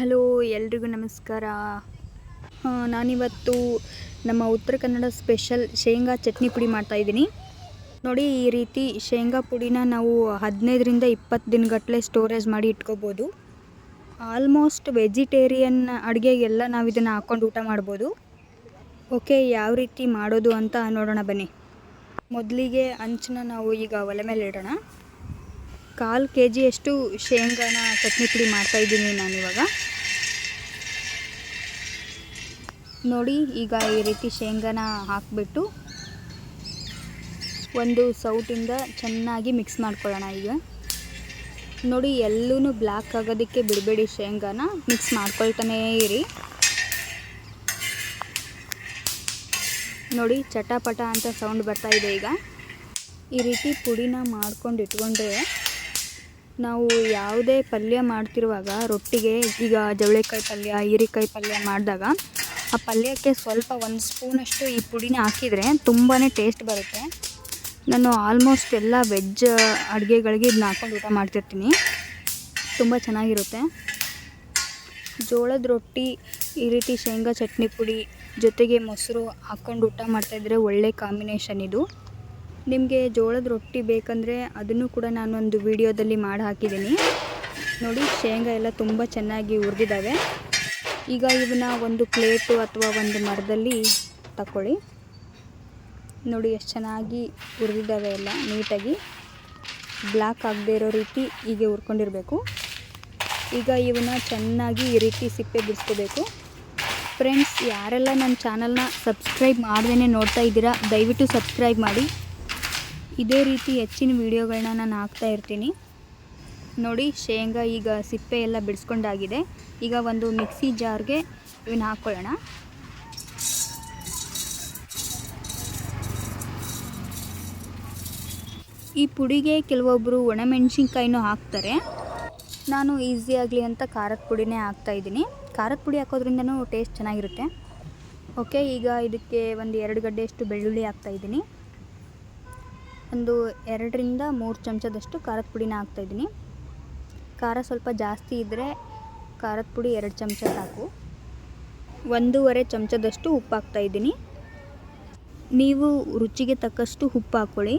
Hello, ಎಲ್ರಿಗೂ ನಮಸ್ಕಾರ. ನಾನಿವತ್ತು ನಮ್ಮ ಉತ್ತರ ಕನ್ನಡ ಸ್ಪೆಷಲ್ ಶೇಂಗಾ ಚಟ್ನಿ ಪುಡಿ ಮಾಡ್ತಾಯಿದ್ದೀನಿ ನೋಡಿ, ಈ ರೀತಿ ಶೇಂಗಾ ಪುಡಿನ ನಾವು ಹದಿನೈದರಿಂದ ಇಪ್ಪತ್ತು ದಿನಗಟ್ಟಲೆ ಸ್ಟೋರೇಜ್ ಮಾಡಿ ಇಟ್ಕೋಬೋದು. ಆಲ್ಮೋಸ್ಟ್ ವೆಜಿಟೇರಿಯನ್ ಅಡುಗೆಗೆಲ್ಲ ನಾವು ಇದನ್ನು ಹಾಕ್ಕೊಂಡು ಊಟ ಮಾಡ್ಬೋದು. ಓಕೆ, ಯಾವ ರೀತಿ ಮಾಡೋದು ಅಂತ ನೋಡೋಣ ಬನ್ನಿ. ಮೊದಲಿಗೆ ಅಂಚನ್ನ ನಾವು ಈಗ ಒಲೆ ಮೇಲೆ ಇಡೋಣ. ಕಾಲು ಕೆ ಜಿಯಷ್ಟು ಶೇಂಗಾನ ಚಟ್ನಿ ಪುಡಿ ಮಾಡ್ತಾಯಿದ್ದೀನಿ ನಾನಿವಾಗ ನೋಡಿ, ಈಗ ಈ ರೀತಿ ಶೇಂಗಾನ ಹಾಕಿಬಿಟ್ಟು ಒಂದು ಸೌಟಿಂದ ಚೆನ್ನಾಗಿ ಮಿಕ್ಸ್ ಮಾಡ್ಕೊಳ್ಳೋಣ ಈಗ. ನೋಡಿ ಎಲ್ಲೂ ಬ್ಲ್ಯಾಕ್ ಆಗೋದಕ್ಕೆ ಬಿಡಬೇಡಿ ಶೇಂಗಾನ. ಮಿಕ್ಸ್ ಮಾಡ್ಕೊಳ್ತಾನೇ ಇರಿ. ನೋಡಿ, ಚಟಪಟ ಅಂತ ಸೌಂಡ್ ಬರ್ತಾ ಇದೆ ಈಗ. ಈ ರೀತಿ ಪುಡಿನ ಮಾಡ್ಕೊಂಡು ಇಟ್ಕೊಂಡ್ರೆ ನಾವು ಯಾವುದೇ ಪಲ್ಯ ಮಾಡ್ತಿರುವಾಗ ರೊಟ್ಟಿಗೆ ಈಗ ಜವಳಿಕಾಯಿ ಪಲ್ಯ, ಹೀರೆಕಾಯಿ ಪಲ್ಯ ಮಾಡಿದಾಗ ಆ ಪಲ್ಯಕ್ಕೆ ಸ್ವಲ್ಪ ಒಂದು ಸ್ಪೂನಷ್ಟು ಈ ಪುಡಿನ ಹಾಕಿದರೆ ತುಂಬಾ ಟೇಸ್ಟ್ ಬರುತ್ತೆ. ನಾನು ಆಲ್ಮೋಸ್ಟ್ ಎಲ್ಲ ವೆಜ್ ಅಡುಗೆಗಳಿಗೆ ಇದನ್ನ ಹಾಕ್ಕೊಂಡು ಊಟ ಮಾಡ್ತಿರ್ತೀನಿ. ತುಂಬ ಚೆನ್ನಾಗಿರುತ್ತೆ. ಜೋಳದ ರೊಟ್ಟಿ ಈ ರೀತಿ ಶೇಂಗಾ, ಚಟ್ನಿ ಪುಡಿ ಜೊತೆಗೆ ಮೊಸರು ಹಾಕ್ಕೊಂಡು ಊಟ ಮಾಡ್ತಾಯಿದ್ರೆ ಒಳ್ಳೆ ಕಾಂಬಿನೇಷನ್ ಇದು. ನಿಮಗೆ ಜೋಳದ ರೊಟ್ಟಿ ಬೇಕಂದರೆ ಅದನ್ನು ಕೂಡ ನಾನು ಒಂದು ವಿಡಿಯೋದಲ್ಲಿ ಮಾಡಿ ಹಾಕಿದ್ದೀನಿ ನೋಡಿ, ಶೇಂಗಾ ಎಲ್ಲ ತುಂಬ ಚೆನ್ನಾಗಿ ಉರಿದಿದ್ದಾವೆ ಈಗ ಇವನ್ನ ಒಂದು ಪ್ಲೇಟು ಅಥವಾ ಒಂದು ಮರದಲ್ಲಿ ತಗೊಳ್ಳಿ ನೋಡಿ, ಎಷ್ಟು ಚೆನ್ನಾಗಿ ಉರಿದಿದ್ದಾವೆ ಎಲ್ಲ ನೀಟಾಗಿ. ಬ್ಲ್ಯಾಕ್ ಆಗದೆ ಇರೋ ರೀತಿ ಹೀಗೆ ಉರ್ಕೊಂಡಿರಬೇಕು ಈಗ ಇವನ್ನ ಚೆನ್ನಾಗಿ ಈ ರೀತಿ ಸಿಪ್ಪೆ ಬಿಡಿಸ್ಕೋಬೇಕು. ಫ್ರೆಂಡ್ಸ್ ಯಾರೆಲ್ಲ ನನ್ನ ಚಾನಲ್ನ ಸಬ್ಸ್ಕ್ರೈಬ್ ಮಾಡ್ದೇ ನೋಡ್ತಾ ಇದ್ದೀರಾ, ದಯವಿಟ್ಟು ಸಬ್ಸ್ಕ್ರೈಬ್ ಮಾಡಿ. ಇದೇ ರೀತಿ ಹೆಚ್ಚಿನ ವೀಡಿಯೋಗಳನ್ನ ನಾನು ಹಾಕ್ತಾ ಇರ್ತೀನಿ. ನೋಡಿ, ಶೇಂಗಾ ಈಗ ಸಿಪ್ಪೆ ಎಲ್ಲ ಬಿಡಿಸ್ಕೊಂಡಾಗಿದೆ. ಈಗ ಒಂದು ಮಿಕ್ಸಿ ಜಾರ್ಗೆ ಇವನ್ನ ಹಾಕ್ಕೊಳ್ಳೋಣ ಈ ಪುಡಿಗೆ ಕೆಲವೊಬ್ಬರು ಒಣಮೆಣಸಿನ್ಕಾಯಿನೂ ಹಾಕ್ತಾರೆ. ನಾನು ಈಸಿ ಆಗಲಿ ಅಂತ ಖಾರದ ಪುಡಿನೇ ಹಾಕ್ತಾಯಿದ್ದೀನಿ ಖಾರದ ಪುಡಿ ಹಾಕೋದ್ರಿಂದನೂ ಟೇಸ್ಟ್ ಚೆನ್ನಾಗಿರುತ್ತೆ. ಓಕೆ, ಈಗ ಇದಕ್ಕೆ ಒಂದು ಎರಡು ಗಡ್ಡೆಯಷ್ಟು ಬೆಳ್ಳುಳ್ಳಿ ಹಾಕ್ತಾಯಿದ್ದೀನಿ ಒಂದು ಎರಡರಿಂದ ಮೂರು ಚಮಚದಷ್ಟು ಖಾರದ ಪುಡಿನ ಹಾಕ್ತಾಯಿದ್ದೀನಿ ಖಾರ ಸ್ವಲ್ಪ ಜಾಸ್ತಿ ಇದ್ದರೆ ಖಾರದ ಪುಡಿ ಎರಡು ಚಮಚ ಸಾಕು. ಒಂದೂವರೆ ಚಮಚದಷ್ಟು ಉಪ್ಪು ಹಾಕ್ತಾಯಿದ್ದೀನಿ ನೀವು ರುಚಿಗೆ ತಕ್ಕಷ್ಟು ಉಪ್ಪು ಹಾಕ್ಕೊಳ್ಳಿ.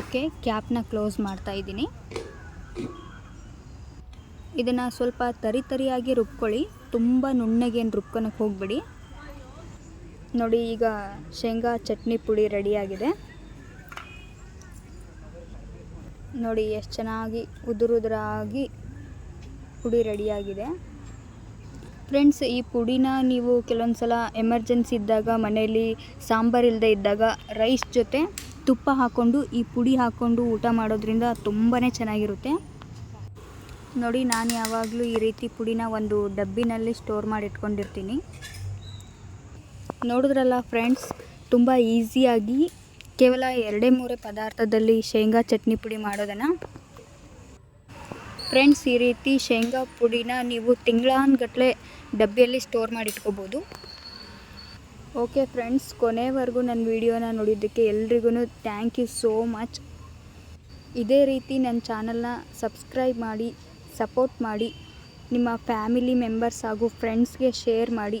ಓಕೆ, ಕ್ಯಾಪ್ನ ಕ್ಲೋಸ್ ಮಾಡ್ತಾ ಇದ್ದೀನಿ. ಇದನ್ನು ಸ್ವಲ್ಪ ತರಿ ತರಿಯಾಗಿ ರುಬ್ಕೊಳ್ಳಿ. ತುಂಬ ನುಣ್ಣಗೇನು ರುಬ್ಕೊಳಕ್ಕೆ ಹೋಗಬೇಡಿ. ನೋಡಿ, ಈಗ ಶೇಂಗಾ ಚಟ್ನಿ ಪುಡಿ ರೆಡಿಯಾಗಿದೆ. ನೋಡಿ, ಎಷ್ಟು ಚೆನ್ನಾಗಿ ಉದುರುದುರಾಗಿ ಪುಡಿ ರೆಡಿಯಾಗಿದೆ. ಫ್ರೆಂಡ್ಸ್, ಈ ಪುಡಿನ ನೀವು ಕೆಲವೊಂದು ಸಲ ಎಮರ್ಜೆನ್ಸಿ ಇದ್ದಾಗ, ಮನೆಯಲ್ಲಿ ಸಾಂಬಾರ್ ಇಲ್ಲದೆ ಇದ್ದಾಗ, ರೈಸ್ ಜೊತೆ ತುಪ್ಪ ಹಾಕ್ಕೊಂಡು ಈ ಪುಡಿ ಹಾಕ್ಕೊಂಡು ಊಟ ಮಾಡೋದ್ರಿಂದ ತುಂಬಾ ಚೆನ್ನಾಗಿರುತ್ತೆ. ನೋಡಿ, ನಾನು ಯಾವಾಗಲೂ ಈ ರೀತಿ ಪುಡಿನ ಒಂದು ಡಬ್ಬಿನಲ್ಲಿ ಸ್ಟೋರ್ ಮಾಡಿ ಇಟ್ಕೊಂಡಿರ್ತೀನಿ ನೋಡಿದ್ರಲ್ಲ ಫ್ರೆಂಡ್ಸ್ ತುಂಬ ಈಸಿಯಾಗಿ ಕೇವಲ ಎರಡೇ ಮೂರೇ ಪದಾರ್ಥದಲ್ಲಿ ಶೇಂಗಾ ಚಟ್ನಿ ಪುಡಿ ಮಾಡೋದನ್ನು ಫ್ರೆಂಡ್ಸ್ ಈ ರೀತಿ ಶೇಂಗಾ ಪುಡಿನ ನೀವು ತಿಂಗಳಾನ್ಗಟ್ಲೆ ಡಬ್ಬಿಯಲ್ಲಿ ಸ್ಟೋರ್ ಮಾಡಿ ಇಟ್ಕೋಬೋದು ಓಕೆ ಫ್ರೆಂಡ್ಸ್ ಕೊನೆವರೆಗೂ ನನ್ನ ವಿಡಿಯೋನ ನೋಡಿದ್ದಕ್ಕೆ ಎಲ್ರಿಗೂ ಥ್ಯಾಂಕ್ ಯು ಸೋ ಮಚ್ ಇದೇ ರೀತಿ ನನ್ನ ಚಾನಲ್ನ ಸಬ್ಸ್ಕ್ರೈಬ್ ಮಾಡಿ ಸಪೋರ್ಟ್ ಮಾಡಿ, ನಿಮ್ಮ ಫ್ಯಾಮಿಲಿ ಮೆಂಬರ್ಸ್ ಹಾಗೂ ಫ್ರೆಂಡ್ಸ್ಗೆ ಶೇರ್ ಮಾಡಿ.